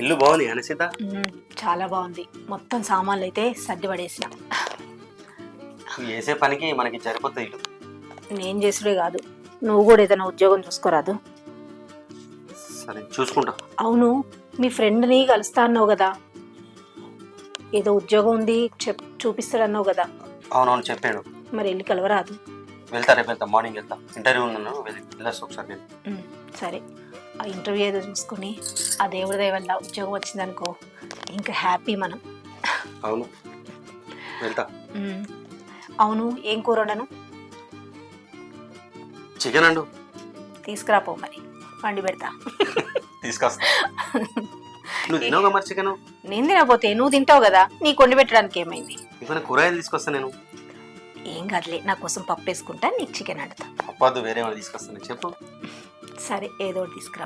ఇల్లు బాగుంది అనిసిత చాలా బాగుంది. మొత్తం సామాన్లు అయితే సర్ది పడేసిన నువ్వు చేసే పనికి మనకి సరిపోతుంది ఇల్లు. నేను చేసుడే కాదు. నువ్వు కూడా ఏదైనా ఉద్యోగం చూసుకోరాదు. సరే చూసుకుంటా. అవును మీ ఫ్రెండ్ని కలుస్తా అన్నావు కదా. ఏదో ఉద్యోగం ఉంది చెప్ చూపిస్తాడన్నావు కదా. అవునవును చెప్పాడు. మరి వెళ్ళి కలవరాదు. వెళ్తా రేపు వెళ్తా మార్నింగ్ వెళ్తా. ఇంటర్వ్యూ ఉన్నాను వెళ్ళి వెళ్ళొస్తా ఒకసారి నేను. సరే. ఆ ఇంటర్వ్యూ ఏదో చూసుకొని ఆ దేవుడి దయ వల్ల ఉద్యోగం వచ్చిందనుకో ఇంకా హ్యాపీ మనం. అవును. వెళ్తా. అవును ఏం కూర వండను? చికెన్ అండు. తీసుకురాపో మరి. వండి పెడతా. తీసుకొస్తా. నువ్వు తినవుగా మరి చికెన్? నేను తినకపోతే నువ్వు తింటావు కదా నీ కొండి పెట్టడానికి ఏమైంది? కూరగాయలు తీసుకొస్తా నేను. ఏం కాదులే నా కోసం పప్పు వేసుకుంటా నీకు చికెన్ వండుతా. అప్పద్దు వేరే తీసుకొస్తాను చెప్పు. సరే ఏదో ఒకటి తీసుకురా.